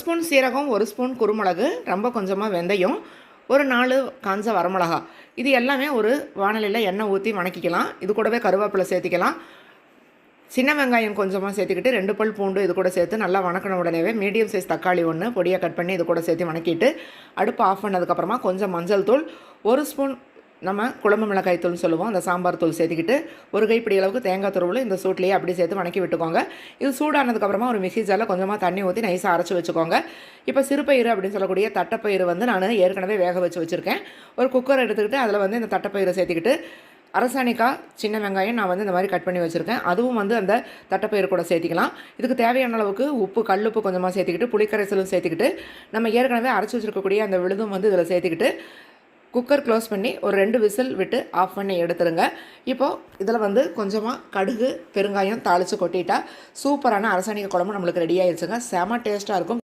Spoon சீரகம் ஒரு spoon குருமிளகு ரொம்ப கொஞ்சமாக வெந்தயம் ஒரு நாலு காஞ்ச வரமிளகா. இது எல்லாமே ஒரு வானலியில் எண்ணெய் ஊற்றி வணக்கிக்கலாம். இது கூடவே கருவேப்பிலை சேர்த்திக்கலாம். சின்ன வெங்காயம் கொஞ்சமாக சேர்த்துக்கிட்டு ரெண்டு பல் பூண்டு இது கூட சேர்த்து நல்லா வணக்கின உடனேவே மீடியம் சைஸ் தக்காளி ஒன்று பொடியாக கட் பண்ணி இது கூட சேர்த்து வணக்கிட்டு அடுப்பு ஆஃப் பண்ணதுக்கப்புறமா கொஞ்சம் மஞ்சள் தூள் ஒரு ஸ்பூன் நம்ம குழம்பு மிளகாய் தூள்னு சொல்லுவோம். அந்த சாம்பார் தூள் சேர்த்துக்கிட்டு ஒரு கைப்பிடி அளவுக்கு தேங்காய் துருவல் இந்த சூட்லேயே அப்படி சேர்த்து வணக்கி விட்டுக்கோங்க. இது சூடானதுக்கப்புறமா ஒரு மிக்ஸி ஜாரில் கொஞ்சமாக தண்ணி ஊற்றி நைஸாக அரைச்சி வச்சுக்கோங்க. இப்போ சிறுபயிறு அப்படின்னு சொல்லக்கூடிய தட்டைப்பயிறு வந்து நான் ஏற்கனவே வேக வச்சு வச்சுருக்கேன். ஒரு குக்கர் எடுத்துக்கிட்டு அதில் வந்து இந்த தட்டைப்பயிரை சேர்த்துக்கிட்டு அரசாணிக்காய் சின்ன வெங்காயம் நான் வந்து இந்த மாதிரி கட் பண்ணி வச்சுருக்கேன். அதுவும் வந்து அந்த தட்டைப்பயிறு கூட சேர்த்திக்கலாம். இதுக்கு தேவையான அளவுக்கு உப்பு கல்லுப்பு கொஞ்சமாக சேர்த்துக்கிட்டு புளிக்கரைசலும் சேர்த்துக்கிட்டு நம்ம ஏற்கனவே அரைச்சி வச்சுருக்கக்கூடிய அந்த விழுதும் வந்து இதில் சேர்த்துக்கிட்டு குக்கர் க்ளோஸ் பண்ணி ஒரு ரெண்டு விசில் விட்டு ஆஃப் பண்ணி எடுத்துருங்க. இப்போது இதில் வந்து கொஞ்சமாக கடுகு பெருங்காயம் தாளித்து கொட்டிட்டா சூப்பரான அரசாணிக்க குழம்பு நம்மளுக்கு ரெடி ஆயிடுச்சுங்க செம டேஸ்ட்டாக இருக்கும்.